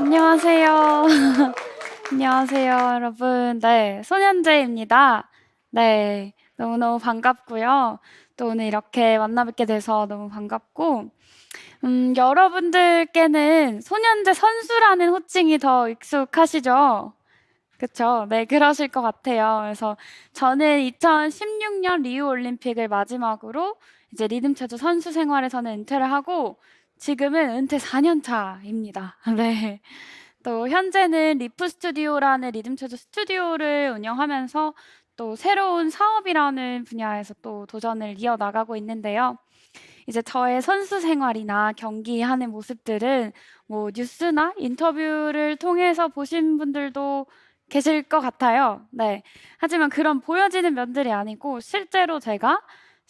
안녕하세요. 안녕하세요, 여러분. 네, 손현재입니다. 네, 너무너무 반갑고요. 또 오늘 이렇게 만나 뵙게 돼서 너무 반갑고, 음, 여러분들께는 손현재 선수라는 호칭이 더 익숙하시죠? 그쵸? 네, 그러실 것 같아요. 그래서 저는 2016년 리우 올림픽을 마지막으로 이제 리듬 체조 선수 생활에서는 은퇴를 하고 지금은 은퇴 4년 차입니다. 네. 또 현재는 리프 스튜디오라는 리듬 체조 스튜디오를 운영하면서 또 새로운 사업이라는 분야에서 또 도전을 이어나가고 있는데요. 이제 저의 선수 생활이나 경기하는 모습들은 뭐 뉴스나 인터뷰를 통해서 보신 분들도 계실 것 같아요. 네. 하지만 그런 보여지는 면들이 아니고 실제로 제가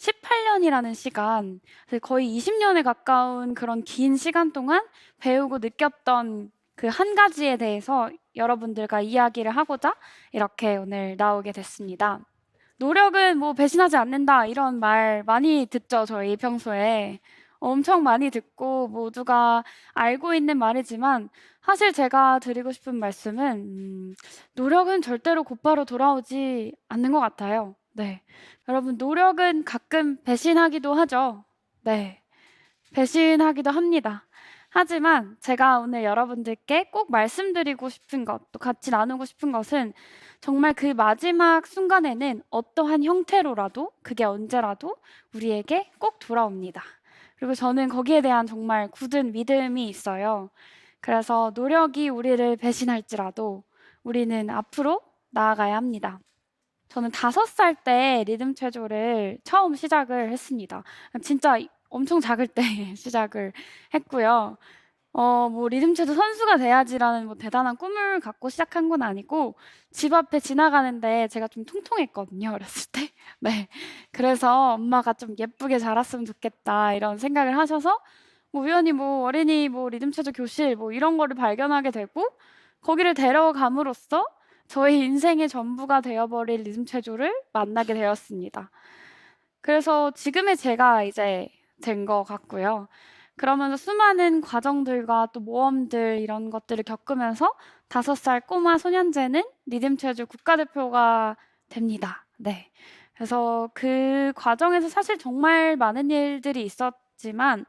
18년이라는 시간, 거의 20년에 가까운 그런 긴 시간 동안 배우고 느꼈던 그 한 가지에 대해서 여러분들과 이야기를 하고자 이렇게 오늘 나오게 됐습니다. 노력은 뭐 배신하지 않는다 이런 말 많이 듣죠, 저희 평소에. 엄청 많이 듣고 모두가 알고 있는 말이지만 사실 제가 드리고 싶은 말씀은 음, 노력은 절대로 곧바로 돌아오지 않는 것 같아요. 네. 여러분, 노력은 가끔 배신하기도 하죠. 네. 배신하기도 합니다. 하지만 제가 오늘 여러분들께 꼭 말씀드리고 싶은 것, 또 같이 나누고 싶은 것은 정말 그 마지막 순간에는 어떠한 형태로라도 그게 언제라도 우리에게 꼭 돌아옵니다. 그리고 저는 거기에 대한 정말 굳은 믿음이 있어요. 그래서 노력이 우리를 배신할지라도 우리는 앞으로 나아가야 합니다. 저는 다섯 살 때 리듬 체조를 처음 시작을 했습니다. 진짜 엄청 작을 때 시작을 했고요. 어, 뭐 리듬 체조 선수가 돼야지라는 뭐 대단한 꿈을 갖고 시작한 건 아니고 집 앞에 지나가는데 제가 좀 통통했거든요. 어렸을 때. 네. 그래서 엄마가 좀 예쁘게 자랐으면 좋겠다 이런 생각을 하셔서 뭐 우연히 뭐 어린이 뭐 리듬 체조 교실 뭐 이런 거를 발견하게 되고 거기를 데려감으로써 저의 인생의 전부가 되어버릴 리듬 체조를 만나게 되었습니다. 그래서 지금의 제가 이제 된 것 같고요. 그러면서 수많은 과정들과 또 모험들 이런 것들을 겪으면서 다섯 살 꼬마 소년제는 리듬 체조 국가대표가 됩니다. 네. 그래서 그 과정에서 사실 정말 많은 일들이 있었지만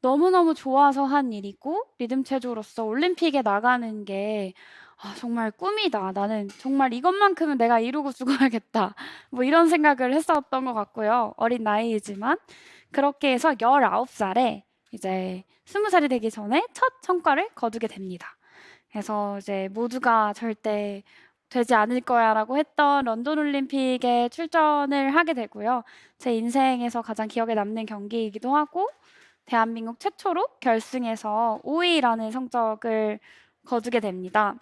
너무너무 좋아서 한 일이고 리듬 체조로서 올림픽에 나가는 게 아, 정말 꿈이다. 나는 정말 이것만큼은 내가 이루고 죽어야겠다. 뭐 이런 생각을 했었던 것 같고요. 어린 나이이지만 그렇게 해서 19 살에 이제 20 살이 되기 전에 첫 성과를 거두게 됩니다. 그래서 이제 모두가 절대 되지 않을 거야라고 했던 런던 올림픽에 출전을 하게 되고요. 제 인생에서 가장 기억에 남는 경기이기도 하고 대한민국 최초로 결승에서 5 위라는 성적을 거두게 됩니다.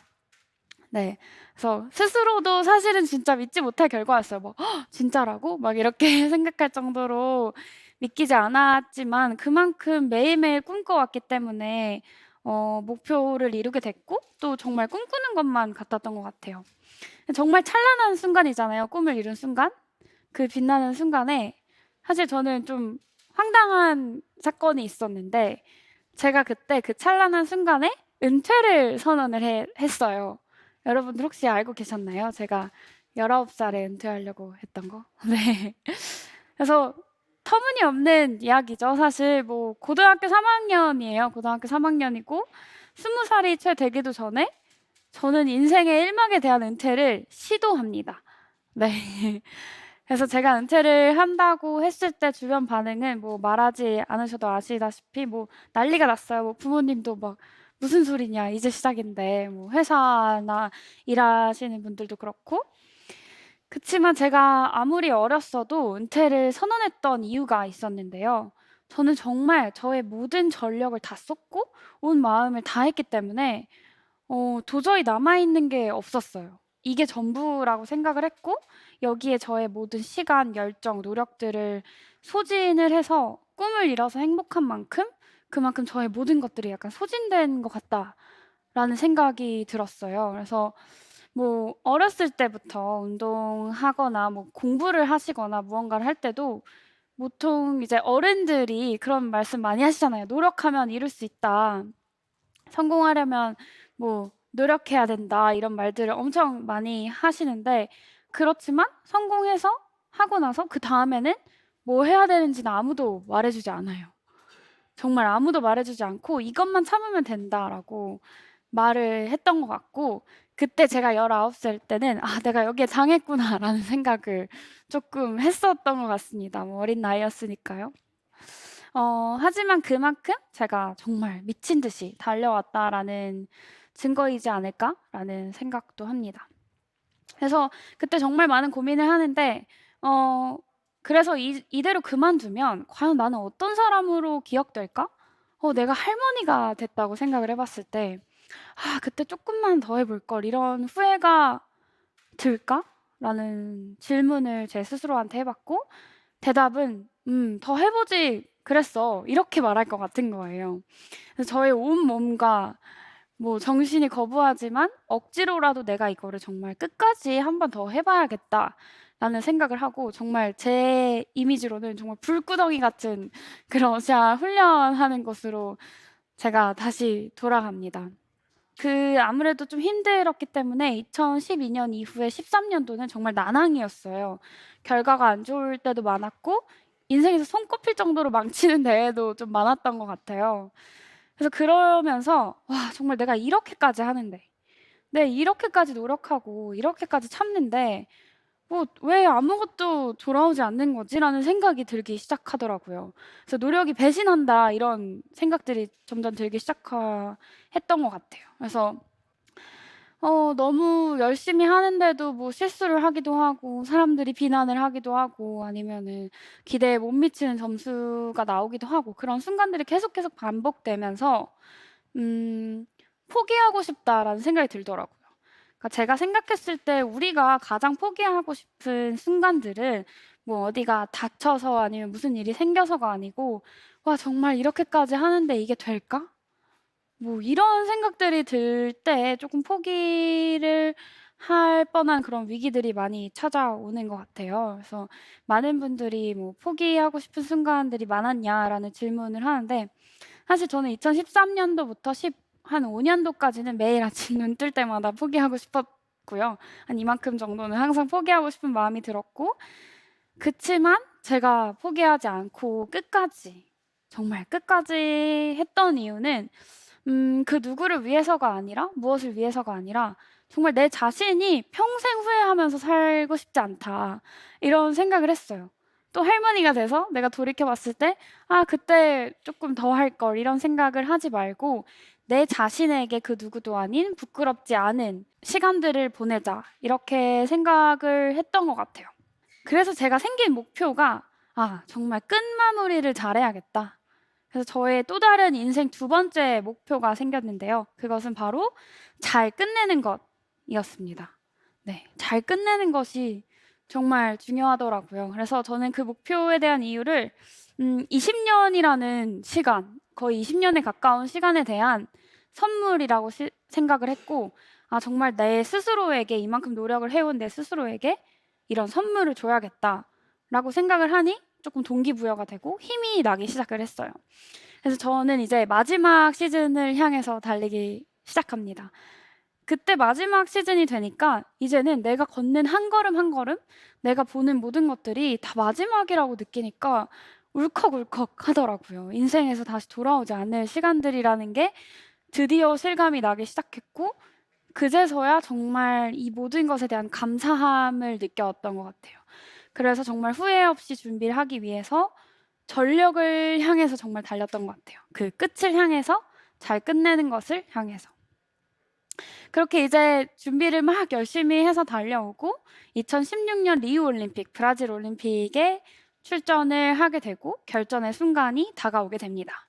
네. 그래서 스스로도 사실은 진짜 믿지 못할 결과였어요. 뭐 진짜라고? 막 이렇게 생각할 정도로 믿기지 않았지만 그만큼 매일매일 꿈꿔왔기 때문에 어 목표를 이루게 됐고 또 정말 꿈꾸는 것만 같았던 것 같아요. 정말 찬란한 순간이잖아요, 꿈을 이룬 순간. 그 빛나는 순간에 사실 저는 좀 황당한 사건이 있었는데 제가 그때 그 찬란한 순간에 은퇴를 선언을 해 했어요. 여러분들 혹시 알고 계셨나요? 제가 19살에 은퇴하려고 했던 거. 네. 그래서 터무니없는 이야기죠. 사실 뭐 고등학교 3학년이에요. 고등학교 3학년이고 20살이 채 되기도 전에 저는 인생의 1막에 대한 은퇴를 시도합니다. 네. 그래서 제가 은퇴를 한다고 했을 때 주변 반응은 뭐 말하지 않으셔도 아시다시피 뭐 난리가 났어요. 뭐 부모님도 막 무슨 소리냐, 이제 시작인데, 뭐, 회사나 일하시는 분들도 그렇고. 그치만 제가 아무리 어렸어도 은퇴를 선언했던 이유가 있었는데요. 저는 정말 저의 모든 전력을 다 쏟고 온 마음을 다했기 때문에 어, 도저히 남아있는 게 없었어요. 이게 전부라고 생각을 했고, 여기에 저의 모든 시간, 열정, 노력들을 소진을 해서 꿈을 이뤄서 행복한 만큼 그만큼 저의 모든 것들이 약간 소진된 것 같다라는 생각이 들었어요. 그래서 뭐 어렸을 때부터 운동하거나 뭐 공부를 하시거나 무언가를 할 때도 보통 이제 어른들이 그런 말씀 많이 하시잖아요. 노력하면 이룰 수 있다. 성공하려면 뭐 노력해야 된다 이런 말들을 엄청 많이 하시는데 그렇지만 성공해서 하고 나서 그 다음에는 뭐 해야 되는지는 아무도 말해주지 않아요. 정말 아무도 말해주지 않고 이것만 참으면 된다라고 말을 했던 것 같고 그때 제가 19 살 때는 '아 내가 여기에 당했구나.'라는 생각을 조금 했었던 것 같습니다. 뭐 어린 나이였으니까요. 어 하지만 그만큼 제가 정말 '미친 듯이 달려왔다.'라는 증거이지 않을까라는 생각도 합니다. 그래서 그때 정말 많은 고민을 하는데 어 그래서 이 이대로 그만두면 '과연 나는 어떤 사람으로 기억될까?' 어 내가 할머니가 됐다고 생각을 해 봤을 때 '아 그때 쪼끔만 더 해볼 걸.' 이런 후회가 들까?'라는 질문을 제 스스로한테 해 봤고 대답은 "음 더 해 보지 그랬어." 이렇게 말할 것 같은 거예요. 저의 온 몸과 뭐 정신이 거부하지만 억지로라도 '내가 이거를 정말 끝까지 한 번 더 해 봐야겠다.' 라는 생각을 하고 정말 제 이미지로는 정말 불구덩이 같은 그런 러시아 훈련하는 곳으로 제가 다시 돌아갑니다. 그 아무래도 좀 힘들었기 때문에 2012년 이후에 13년도는 정말 난항이었어요. 결과가 안 좋을 때도 많았고 인생에서 손꼽힐 정도로 망치는 대회도 좀 많았던 것 같아요. 그래서 그러면서 '와 정말 내가 이렇게까지 하는데 네 이렇게까지 노력하고 이렇게까지 참는데 뭐 '왜 아무것도 돌아오지 않는 거지?'라는 생각이 들기 시작하더라고요. 그래서 '노력이 배신한다.' 이런 생각들이 점점 들기 시작하 했던 것 같아요. 그래서 어 너무 열심히 하는데도 뭐 실수를 하기도 하고 사람들이 비난을 하기도 하고 아니면은 기대에 못 미치는 점수가 나오기도 하고 그런 순간들이 계속, 계속 반복되면서 음 '포기하고 싶다.'라는 생각이 들더라고요. 그러니까 제가 생각했을 때 우리가 가장 포기하고 싶은 순간들은 뭐 어디가 다쳐서 아니면 무슨 일이 생겨서가 아니고 '와 정말 이렇게까지 하는데 이게 될까?' 뭐 이런 생각들이 들 때 조금 포기를 할 뻔한 그런 위기들이 많이 찾아오는 것 같아요. 그래서 많은 분들이 뭐 "포기하고 싶은 순간들이 많았냐?"라는 질문을 하는데 사실 저는 2013 년도부터 10 한 5 년도까지는 매일 아침 눈 뜰 때마다 포기하고 싶었고요. 한 이만큼 정도는 항상 포기하고 싶은 마음이 들었고 그치만 제가 포기하지 않고 끝까지 정말 끝까지 했던 이유는 음 그 누구를 위해서가 아니라 무엇을 위해서가 아니라 정말 '내 자신이 평생 후회하면서 살고 싶지 않다.' 이런 생각을 했어요. 또 할머니가 돼서 내가 돌이켜 봤을 때 '아 그때 쪼끔 더할 걸.' 이런 생각을 하지 말고 ' 내 자신에게 그 누구도 아닌 부끄럽지 않은 시간들을 보내자.' 이렇게 생각을 했던 것 같아요. 그래서 제가 생긴 목표가 '아 정말 끝마무리를 잘해야겠다.' 그래서 저의 또 다른 인생 두 번째 목표가 생겼는데요. 그것은 바로 잘 끝내는 것이었습니다. 네. 잘 끝내는 것이 정말 중요하더라고요. 그래서 저는 그 목표에 대한 이유를 음 20 년이라는 시간, 거의 20 년에 가까운 시간에 대한 선물이라고 시 생각을 했고 '아 정말 내 스스로에게 이만큼 노력을 해온 내 스스로에게 이런 선물을 줘야겠다.'라고 생각을 하니 조금 동기부여가 되고 힘이 나기 시작을 했어요. 그래서 저는 이제 마지막 시즌을 향해서 달리기 시작합니다. 그때 마지막 시즌이 되니까 이제는 내가 걷는 한 걸음 한 걸음, 내가 보는 모든 것들이 다 마지막이라고 느끼니까 울컥울컥 하더라고요. 인생에서 다시 돌아오지 않을 시간들이라는 게 드디어 실감이 나기 시작했고 그제서야 정말 이 모든 것에 대한 감사함을 느꼈던 것 같아요. 그래서 정말 후회 없이 준비를 하기 위해서 전력을 향해서 정말 달렸던 것 같아요. 그 끝을 향해서 잘 끝내는 것을 향해서. 그렇게 이제 준비를 막 열심히 해서 달려오고 2016년 리우 올림픽, 브라질 올림픽에 출전을 하게 되고 결전의 순간이 다가오게 됩니다.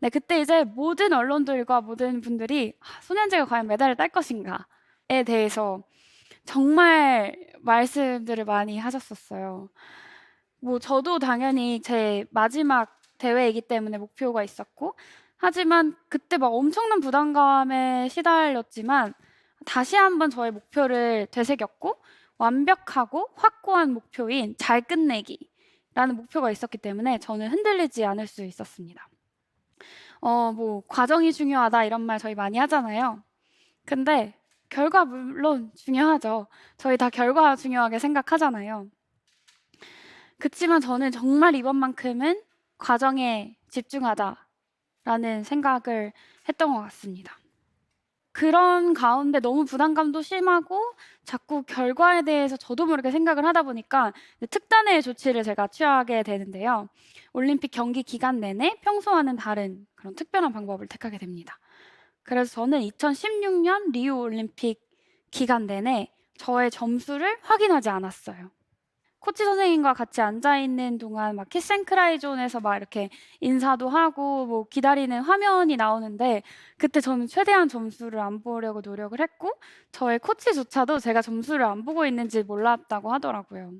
네, 그때 이제 모든 언론들과 모든 분들이 아, 손현재가 과연 메달을 딸 것인가에 대해서 정말 말씀들을 많이 하셨었어요. 뭐 저도 당연히 제 마지막 대회이기 때문에 목표가 있었고 하지만 그때 막 엄청난 부담감에 시달렸지만 다시 한번 저의 목표를 되새겼고 완벽하고 확고한 목표인 잘 끝내기 라는 목표가 있었기 때문에 저는 흔들리지 않을 수 있었습니다. 어, 뭐 과정이 중요하다 이런 말 저희 많이 하잖아요. 근데 결과 물론 중요하죠. 저희 다 결과 중요하게 생각하잖아요. 그치만 저는 정말 이번만큼은 과정에 집중하자라는 생각을 했던 것 같습니다. 그런 가운데 너무 부담감도 심하고 자꾸 결과에 대해서 저도 모르게 생각을 하다 보니까 특단의 조치를 제가 취하게 되는데요. 올림픽 경기 기간 내내 평소와는 다른 그런 특별한 방법을 택하게 됩니다. 그래서 저는 2016년 리우 올림픽 기간 내내 저의 점수를 확인하지 않았어요. 코치 선생님과 같이 앉아 있는 동안 막 키스앤크라이 존에서 막 이렇게 인사도 하고 뭐 기다리는 화면이 나오는데 그때 저는 최대한 점수를 안 보려고 노력을 했고 저의 코치조차도 제가 점수를 안 보고 있는지 몰랐다고 하더라고요.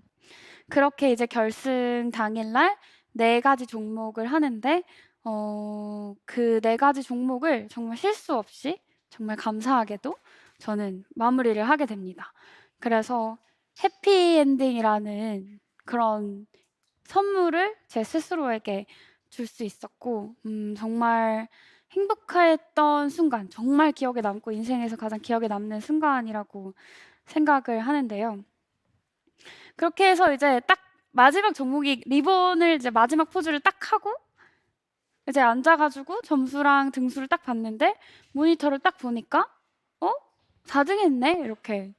그렇게 이제 결승 당일날 네 가지 종목을 하는데 어, 그 네 가지 종목을 정말 실수 없이 정말 감사하게도 저는 마무리를 하게 됩니다. 그래서 해피엔딩이라는 그런 선물을 제 스스로에게 줄 수 있었고, 음, 정말 행복했던 순간, 정말 기억에 남고 인생에서 가장 기억에 남는 순간이라고 생각을 하는데요. 그렇게 해서 이제 딱 마지막 종목이 리본을 이제 마지막 포즈를 딱 하고 이제 앉아가지고 점수랑 등수를 딱 봤는데 모니터를 딱 보니까 어? 4등 했네? 이렇게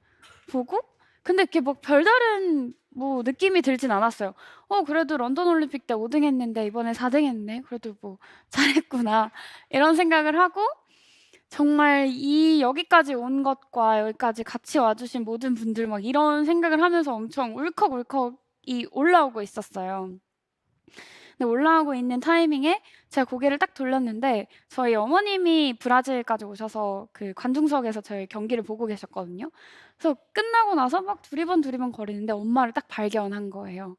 보고 근데 이렇게 막 별다른 뭐 느낌이 들진 않았어요. 어, 그래도 런던 올림픽 때 5등 했는데 이번에 4등 했네. 그래도 뭐 잘했구나. 이런 생각을 하고 정말 이 여기까지 온 것과 여기까지 같이 와주신 모든 분들 막 이런 생각을 하면서 엄청 울컥울컥이 올라오고 있었어요. 근데 올라오고 있는 타이밍에 제가 고개를 딱 돌렸는데 저희 어머님이 브라질까지 오셔서 그 관중석에서 저희 경기를 보고 계셨거든요. 그래서 끝나고 나서 막 두리번 두리번 거리는데 엄마를 딱 발견한 거예요.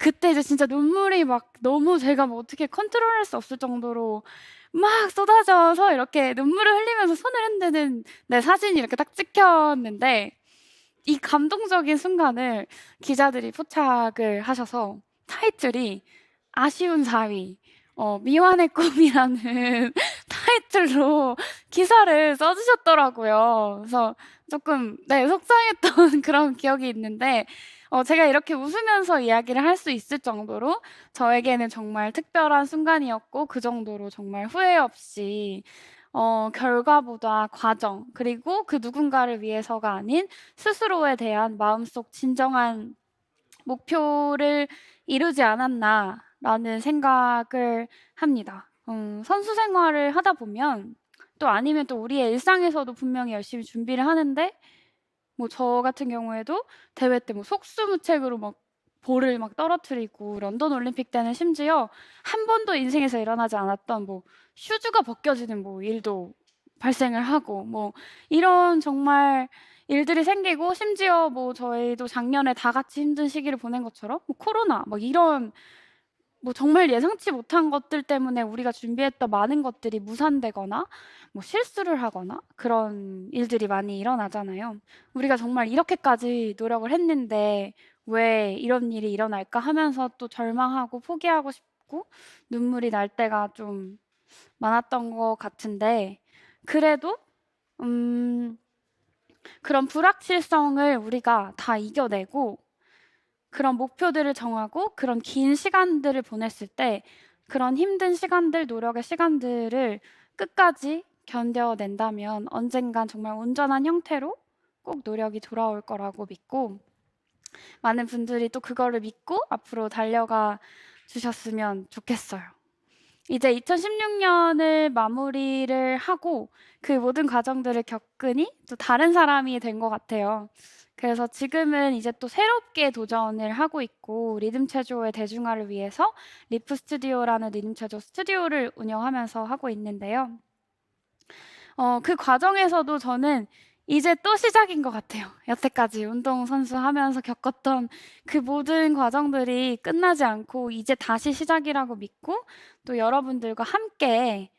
그때 이제 진짜 눈물이 막 너무 제가 뭐 어떻게 컨트롤할 수 없을 정도로 막 쏟아져서 이렇게 눈물을 흘리면서 손을 흔드는 내 사진이 이렇게 딱 찍혔는데 이 감동적인 순간을 기자들이 포착을 하셔서 타이틀이 아쉬운 4위, 어, 미완의 꿈이라는 타이틀로 기사를 써주셨더라고요. 그래서 조금, 네, 속상했던 그런 기억이 있는데, 어, 제가 이렇게 웃으면서 이야기를 할 수 있을 정도로 저에게는 정말 특별한 순간이었고, 그 정도로 정말 후회 없이 어, 결과보다 과정, 그리고 그 누군가를 위해서가 아닌 스스로에 대한 마음속 진정한 목표를 이루지 않았나 라는 생각을 합니다. 음, 선수 생활을 하다 보면 또 아니면 또 우리의 일상에서도 분명히 열심히 준비를 하는데 뭐 저 같은 경우에도 대회 때 뭐 속수무책으로 막 볼을 막 떨어뜨리고 런던 올림픽 때는 심지어 한 번도 인생에서 일어나지 않았던 뭐 슈즈가 벗겨지는 뭐 일도 발생을 하고 뭐 이런 정말 일들이 생기고 심지어 뭐 저희도 작년에 다 같이 힘든 시기를 보낸 것처럼 뭐 코로나 막 이런 뭐 정말 예상치 못한 것들 때문에 우리가 준비했던 많은 것들이 무산되거나 뭐 실수를 하거나 그런 일들이 많이 일어나잖아요. 우리가 정말 이렇게까지 노력을 했는데 왜 이런 일이 일어날까 하면서 또 절망하고 포기하고 싶고 눈물이 날 때가 좀 많았던 것 같은데 그래도 음 그런 불확실성을 우리가 다 이겨내고 그런 목표들을 정하고 그런 긴 시간들을 보냈을 때 그런 힘든 시간들, 노력의 시간들을 끝까지 견뎌낸다면 언젠간 정말 온전한 형태로 꼭 노력이 돌아올 거라고 믿고 많은 분들이 또 그거를 믿고 앞으로 달려가 주셨으면 좋겠어요. 이제 2016년을 마무리를 하고 그 모든 과정들을 겪으니 또 다른 사람이 된 것 같아요. 그래서 지금은 이제 또 새롭게 도전을 하고 있고 리듬 체조의 대중화를 위해서 리프 스튜디오라는 리듬 체조 스튜디오를 운영하면서 하고 있는데요. 어, 그 과정에서도 저는 이제 또 시작인 것 같아요. 여태까지 운동선수 하면서 겪었던 그 모든 과정들이 끝나지 않고 이제 다시 시작이라고 믿고 또 여러분들과 함께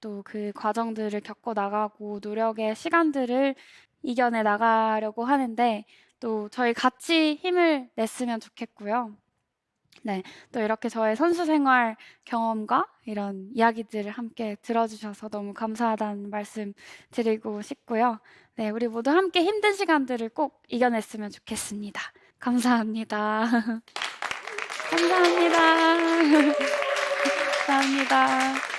또 그 과정들을 겪어 나가고 노력의 시간들을 이겨내 나가려고 하는데 또 저희 같이 힘을 냈으면 좋겠고요. 네, 또 이렇게 저의 선수 생활 경험과 이런 이야기들을 함께 들어주셔서 너무 감사하다는 말씀 드리고 싶고요. 네, 우리 모두 함께 힘든 시간들을 꼭 이겨냈으면 좋겠습니다. 감사합니다. 감사합니다. 감사합니다.